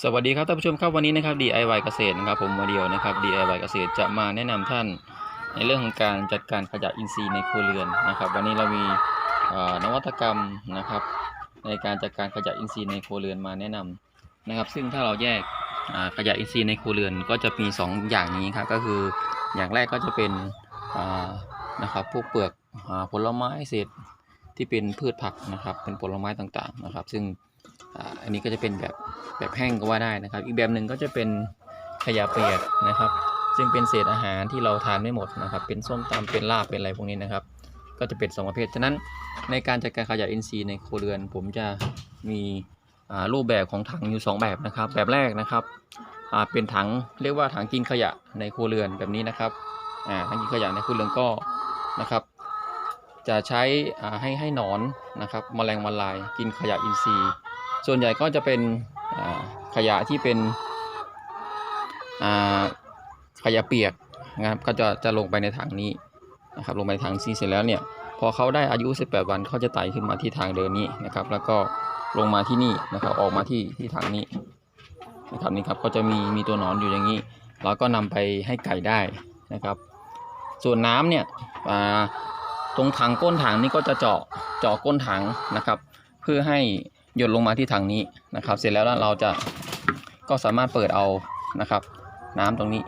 สวัสดีครับท่านผู้ชมครับวันนี้นะครับ DIY เกษตรนะครับผมมาเดียวนะครับ DIY เกษตรจะมาแนะนำท่านในเรื่องของการจัดการขยะอินทรีย์ในครัวเรือนนะครับ วันนี้เรามีนวัตกรรมนะครับ ในการจัดการขยะอินทรีย์ในครัวเรือนมาแนะนำนะครับ ซึ่งถ้าเราแยกขยะอินทรีย์ในครัวเรือนก็จะมี 2 อย่างนี้ครับก็คืออย่างแรกก็จะเป็นนะครับพวกเปลือกอผลไม้เศษที่เป็นพืชผักนะครับ เป็นผลไม้ต่างๆนะครับ ซึ่ง อันนี้ก็จะเป็นแบบแบบแห้งก็ว่าได้นะครับ อีกแบบหนึ่งก็จะเป็นขยะเปียกนะครับ ซึ่งเป็นเศษอาหารที่เราทานไม่หมดนะครับ เป็นส้มตำเป็นลาบเป็นอะไรพวกนี้นะครับ ก็จะเป็นสองประเภทฉะนั้นในการจัดการขยะอินทรีย์ในครัวเรือน ผมจะมีรูปแบบของถังอยู่ 2 แบบนะครับ แบบแรกนะครับเป็นถังเรียกว่าถังกินขยะในครัวเรือนแบบนี้นะครับถังกินขยะในครัวเรือนก็นะครับจะใช้ให้ให้หนอนนะครับแมลงวันลายกินขยะอินทรีย์ ส่วนใหญ่ก็จะเป็นขยะที่เป็นขยะเปียกนะครับก็จะจะลงไปในถังนี้นะครับลงไปในถังซีเสร็จแล้วเนี่ยพอเขาได้อายุ 18 วันเขาจะไต่ขึ้นมาที่ทางเดินนี้นะครับ แล้วก็ลงมาที่นี่นะครับออกมาที่ที่ถังนี้นะครับนี่ครับก็จะมีมีตัวหนอนอยู่อย่างนี้เราก็นำไปให้ไก่ได้นะครับ ส่วนน้ำเนี่ยตรงถังก้นถังนี่ก็จะเจาะเจาะก้นถังนะครับ เพื่อให้ หยดลงมาที่ถังนี้นะครับ เสร็จแล้วเราจะก็สามารถเปิดเอานะครับ น้ำตรงนี้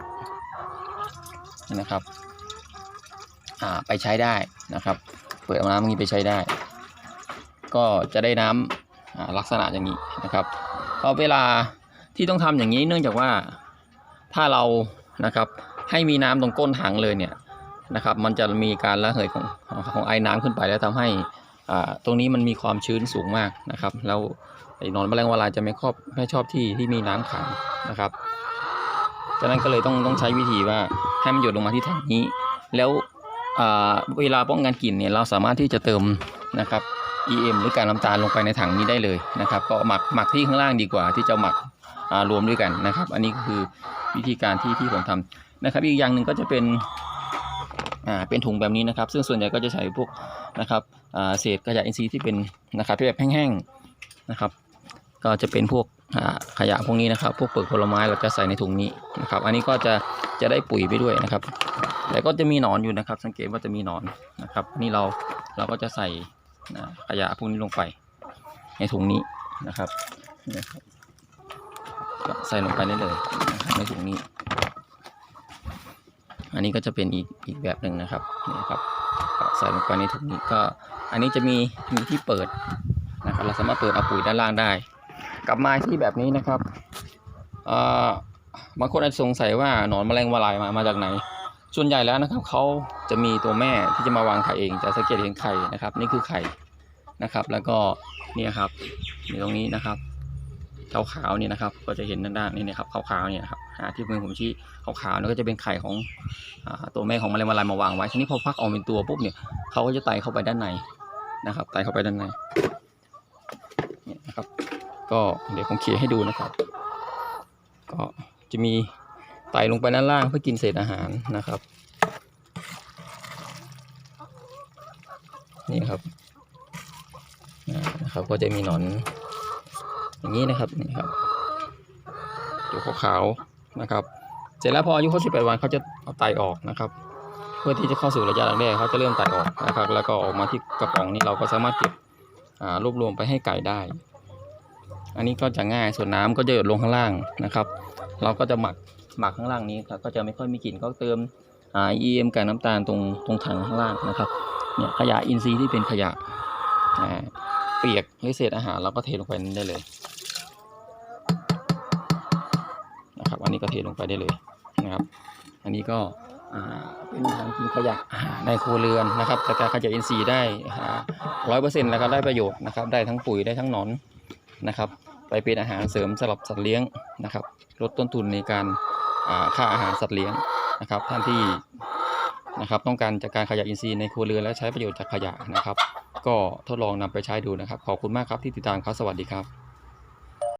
นะครับไปใช้ได้นะครับ เปิดเอาน้ำตรงนี้ไปใช้ได้ ก็จะได้น้ำอ่าลักษณะอย่างนี้นะครับเพราะเวลาที่ต้องทำอย่างนี้เนื่องจากว่าถ้าเรานะครับให้มีน้ำตรงก้นถังเลยเนี่ยนะครับ มันจะมีการระเหยของของไอ้น้ำขึ้นไปแล้วทำให้ ตรงนี้มันมีความชื้นสูงมากนะครับ แล้วไอ้นอนแมลงวันลาจะไม่ชอบไม่ชอบที่ที่มีน้ำขังนะครับฉะนั้นก็เลยต้องต้องใช้วิธีว่าให้มันหยดลงมาที่ถังนี้ แล้วเวลาป้องกันกลิ่นเนี่ยเราสามารถที่จะเติมนะครับ EM หรือการน้ำตาลลงไปในถังนี้ได้เลยนะครับ ก็หมักหมักที่ข้างล่างดีกว่าที่จะหมักรวมด้วยกันนะครับ อันนี้คือวิธีการที่ที่ผมทำนะครับ อีกอย่างหนึ่งก็จะเป็น อ่าเป็นถุงแบบนี้นะครับ ซึ่งส่วนใหญ่ก็จะใช้พวกนะครับอ่าเศษขยะอินทรีย์ที่เป็นนะครับที่แบบแห้งๆนะครับ ก็จะเป็นพวกอ่าขยะพวกนี้นะครับ พวกเปลือกผลไม้เราจะใส่ในถุงนี้นะครับ อันนี้ก็จะจะได้ปุ๋ยไปด้วยนะครับ แต่ก็จะมีหนอนอยู่นะครับ สังเกตว่าจะมีหนอนนะครับ นี่เราเราก็จะใส่ขยะพวกนี้ลงไป ในถุงนี้นะครับก็ใส่ลงไปได้เลยในถุงนี้ อันนี้ก็จะเป็นอีกอีกแบบหนึ่งนะครับนี่ครับใส่ลงไปในถุงนี้ก็ อันนี้จะมีมีที่เปิดนะครับเราสามารถเปิดเอาปุ๋ยด้านล่างได้กลับมาที่แบบนี้นะครับบางคนอาจจะสงสัยว่าหนอนแมลงวลายมามาจากไหน ส่วนใหญ่แล้วนะครับเขาจะมีตัวแม่ที่จะมาวางไข่เองจะสังเกตเห็นไข่นะครับ นี่คือไข่นะครับ แล้วก็นี่ครับอยู่ตรงนี้นะครับ ขาวๆเนี่ยนะครับ ก็จะเห็นด้านๆนี่นะครับขาวๆเนี่ยนะครับที่มือผมชี้ขาวๆนี่ก็จะเป็นไข่ของอตัวแม่ของแมลงวันลายมาวางไว้ทีนี้พอฟักออกเป็นตัวปุ๊บเนี่ยเขาก็จะไต่เข้าไปด้านในนะครับไต่เข้าไปด้านในเนี่ยนะครับ ก็เดี๋ยวผมเขียให้ดูนะครับ ก็จะมีไต่ลงไปด้านล่างเพื่อกินเศษอาหารนะครับนี่ครับนะครับก็จะมีหนอน อย่างนี้นะครับนี่ครับตัวขาวๆนะครับ เสร็จแล้วพออายุครบ18 วันเขาจะเอาไตออกนะครับ เพื่อที่จะเข้าสู่ระยะแรกเขาจะเริ่มไตออกนะครับ แล้วก็ออกมาที่กระป๋องนี้เราก็สามารถเก็บรวบรวมไปให้ไก่ได้ อันนี้ก็จะง่ายส่วนน้ำก็จะหยดลงข้างล่างนะครับ เราก็จะหมักหมักข้างล่างนี้ครับก็จะไม่ค่อยมีกลิ่นก็เติมอ่า EM กับน้ำตาลตรงตรงถังข้างล่างนะครับเนี่ยขยะอินทรีย์ที่เป็นขยะเปียกหรือเศษอาหารเราก็เทลงไปนั้นได้เลย อันนี้ก็เทลงไปได้เลยนะครับ อันนี้ก็เป็นทางกินขยะในครัวเรือนนะครับจากการขยะอินทรีย์ได้ร้อยเปอร์เซ็นต์แล้วก็ได้ประโยชน์นะครับได้ทั้งปุ๋ยได้ทั้งหนอนนะครับ ไปเป็นอาหารเสริมสำหรับสัตว์เลี้ยงนะครับลดต้นทุนในการค่าอาหารสัตว์เลี้ยงนะครับ ท่านที่นะครับต้องการจัดการขยะอินทรีย์ในครัวเรือนและใช้ประโยชน์จากขยะนะครับ ก็ทดลองนำไปใช้ดูนะครับ ขอบคุณมากครับที่ติดตามครับสวัสดีครับ